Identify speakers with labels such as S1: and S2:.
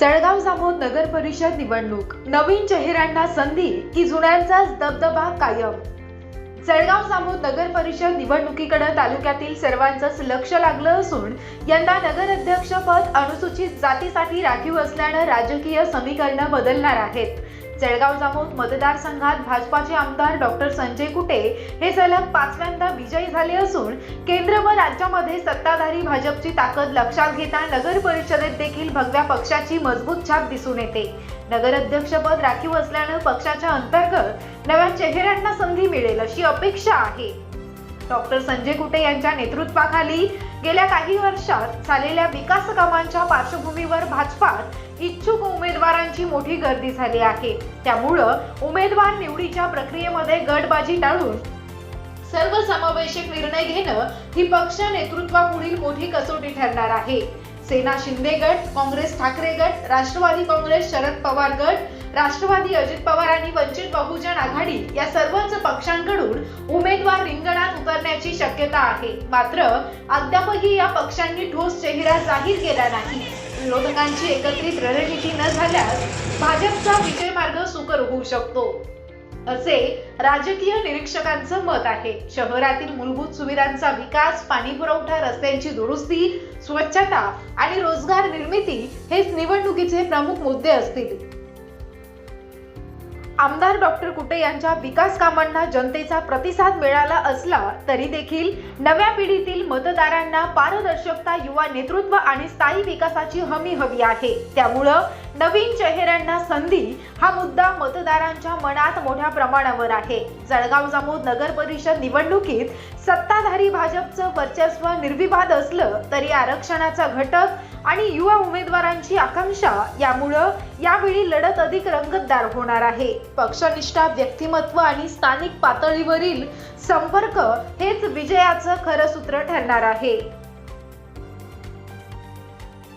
S1: जळगाव जामोद नगर परिषद निवडणूक. नवीन चेहऱ्यांना संधी की जुन्यांचाच दबदबा कायम? जळगाव जामोद नगर परिषद निवडणुकीकडे तालुक्यातील सर्वांचंच लक्ष लागलं असून यंदा नगराध्यक्षपद अनुसूचित जातीसाठी राखीव असल्यानं राजकीय समीकरणं बदलणार आहेत. जळगाव जामोद मतदारसंघात भाजपाचे आमदार डॉक्टर संजय कुटे हे सलग पाचव्यांदा विजयी झाले असून केंद्र व राज्यामध्ये सत्ताधारी भाजपची ताकद लक्षात घेता नगर परिषदेत देखील भगव्या पक्षाची मजबूत छाप दिसून येते. नगराध्यक्षपद राखीव असल्यानं पक्षाच्या अंतर्गत नव्या चेहऱ्यांना संधी मिळेल अशी अपेक्षा आहे. डॉक्टर संजय कुटे यांच्या नेतृत्वाखाली गेल्या काही वर्षात झालेल्या विकास कामांच्या पार्श्वभूमीवर भाजपात इच्छुक उमेदवारांची मोठी गर्दी झाली आहे. त्यामुळं उमेदवार निवडीच्या प्रक्रियेमध्ये गटबाजी टाळून सर्वसमावेशक निर्णय घेणं ही पक्ष नेतृत्वापुढील मोठी कसोटी ठरणार आहे. सेना शिंदे गट काँग्रेस ठाकरे गट राष्ट्रवादी काँग्रेस शरद पवार गट राष्ट्रवादी अजित पवार आणि वंचित बहुजन आघाडी या सर्वच पक्षांकडून उमेदवार रिंगणात उतरण्याची शक्यता आहे. मात्र अद्यापही या पक्षांनी ठोस चेहरा जाहीर केला नाही. विरोधकांची एकत्रित रणनीती न झाल्यास भाजपचा विजय मार्ग सुकर होऊ शकतो. असे राजकीय निरीक्षकांचं मत आहे. शहरातील मूलभूत सुविधांचा विकास पाणीपुरवठा रस्त्यांची दुरुस्ती स्वच्छता आणि रोजगार निर्मिती हेच निवडणुकीचे प्रमुख मुद्दे असतील. आमदार डॉक्टर कुटे यांच्या विकास कामांना जनतेचा प्रतिसाद मिळाला असला तरी देखील नव्या पिढीतील मतदारांना पारदर्शकता युवा नेतृत्व आणि स्थायी विकासाची हमी हवी आहे. त्यामुळं नवीन चेहऱ्यांना संधी हा मुद्दा मतदारांच्या मनात मोठ्या प्रमाणावर आहे. जळगाव जामोद नगर परिषद निवडणुकीत सत्ताधारी भाजपचं वर्चस्व निर्विवाद असलं तरी आरक्षणाचा घटक आणि युवा उमेदवारांची आकांक्षा यामुळं यावेळी लढत अधिक रंगतदार होणार आहे. पक्षनिष्ठा व्यक्तिमत्व आणि स्थानिक पातळीवरील संपर्क हेच विजयाचं खरं सूत्र ठरणार आहे.